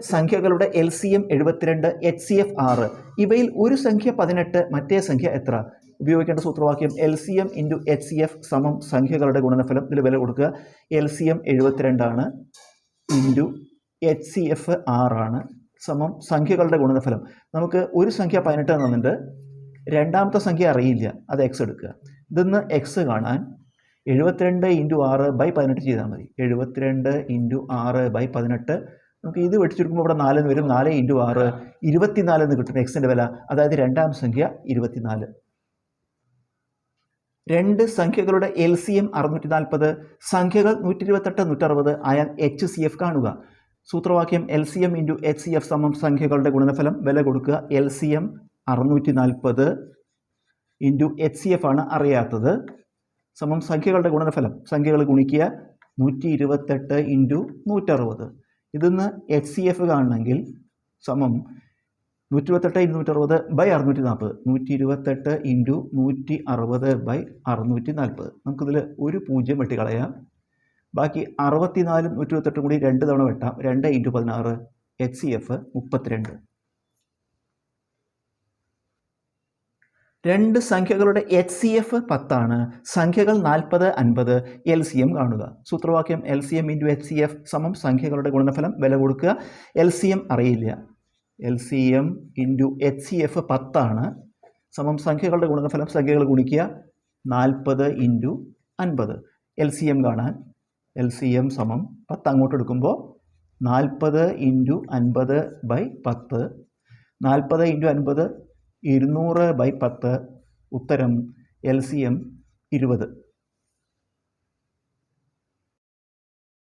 സംഖ്യകളുടെ L C M എഴുപത്തിരണ്ട് H C F ആറ്. ഇവയിൽ ഒരു സംഖ്യ പതിനെട്ട് മറ്റേ സംഖ്യ എത്ര? ഉപയോഗിക്കേണ്ട സൂത്രവാക്യം L C M into H C F സമം സംഖ്യകളുടെ ഗുണനഫലം ഇതിൽ വില കൊടുക്കുക. എൽ സി എം എഴുപത്തിരണ്ടാണ് ഇന്റു എച്ച് സി എഫ് ആറാണ് സമം സംഖ്യകളുടെ ഗുണനഫലം. നമുക്ക് ഒരു സംഖ്യ പതിനെട്ട് തന്നിട്ടുണ്ട്. രണ്ടാമത്തെ സംഖ്യ അറിയില്ല. അത് എക്സ് എടുക്കുക. ഇതിന്ന് എക്സ് കാണാൻ എഴുപത്തിരണ്ട് ഇന്റു ആറ് ബൈ പതിനെട്ട് ചെയ്താൽ മതി. എഴുപത്തിരണ്ട് ഇന്റു ആറ് ബൈ പതിനെട്ട് നമുക്ക് ഇത് വെട്ടിച്ചെടുക്കുമ്പോൾ ഇവിടെ നാലെന്ന് വരും. നാല് ഇന്റു ആറ്. ഇരുപത്തിനാല് എന്ന് കിട്ടും എക്സിന്റെ വില അതായത് രണ്ടാം സംഖ്യ ഇരുപത്തിനാല്. രണ്ട് സംഖ്യകളുടെ എൽ സി എം അറുന്നൂറ്റി നാൽപ്പത് സംഖ്യകൾ നൂറ്റി ഇരുപത്തെട്ട് നൂറ്ററുപത് ആയാൽ എച്ച് സി എഫ് കാണുക. സൂത്രവാക്യം L C M into H C F സമം സംഖ്യകളുടെ ഗുണനഫലം വില കൊടുക്കുക. എൽ സി എം അറുന്നൂറ്റി നാൽപ്പത് ഇന്റു എച്ച് സി എഫ് ആണ് അറിയാത്തത്. സമം സംഖ്യകളുടെ ഗുണനഫലം സംഖ്യകൾ ഗുണിക്കുക. നൂറ്റി ഇരുപത്തെട്ട് ഇന്റു നൂറ്ററുപത്. ഇതിന്ന് എച്ച് സി എഫ് കാണണമെങ്കിൽ സമം നൂറ്റി ഇരുപത്തെട്ട് ഇരുന്നൂറ്ററുപത് ബൈ അറുന്നൂറ്റി നാൽപ്പത് നൂറ്റി ഇരുപത്തെട്ട് ഇന്റു നൂറ്റി അറുപത് ബൈ അറുന്നൂറ്റി നാൽപ്പത് നമുക്കിതിൽ ഒരു പൂജ്യം വെട്ടിക്കളയാം. ബാക്കി അറുപത്തിനാലും നൂറ്റി ഇരുപത്തെട്ടും കൂടി രണ്ട് തവണ വെട്ടാം. രണ്ട് ഇന്റു പതിനാറ് എച്ച് സി എഫ് മുപ്പത്തിരണ്ട്. രണ്ട് സംഖ്യകളുടെ എച്ച് സി എഫ് പത്താണ്. സംഖ്യകൾ നാൽപ്പത് അൻപത് എൽ സി എം കാണുക. സൂത്രവാക്യം L C M into H C F സമം സംഖ്യകളുടെ ഗുണനഫലം വില കൊടുക്കുക. എൽ സി എം അറിയില്ല. L C M into H C F പത്താണ്. സമം സംഖ്യകളുടെ ഗുണനഫലം സംഖ്യകൾ ഗുണിക്കുക. നാൽപ്പത് ഇന്റു അൻപത്. എൽ സി എം കാണാൻ. എൽ സി എം സമം പത്ത് അങ്ങോട്ട് എടുക്കുമ്പോൾ നാൽപ്പത് ഇന്റു അൻപത് ബൈ പത്ത്. നാൽപ്പത് ഇന്റു അൻപത് ഇരുന്നൂറ് ബൈ പത്ത് ഉത്തരം എൽ സി എം ഇരുപത്.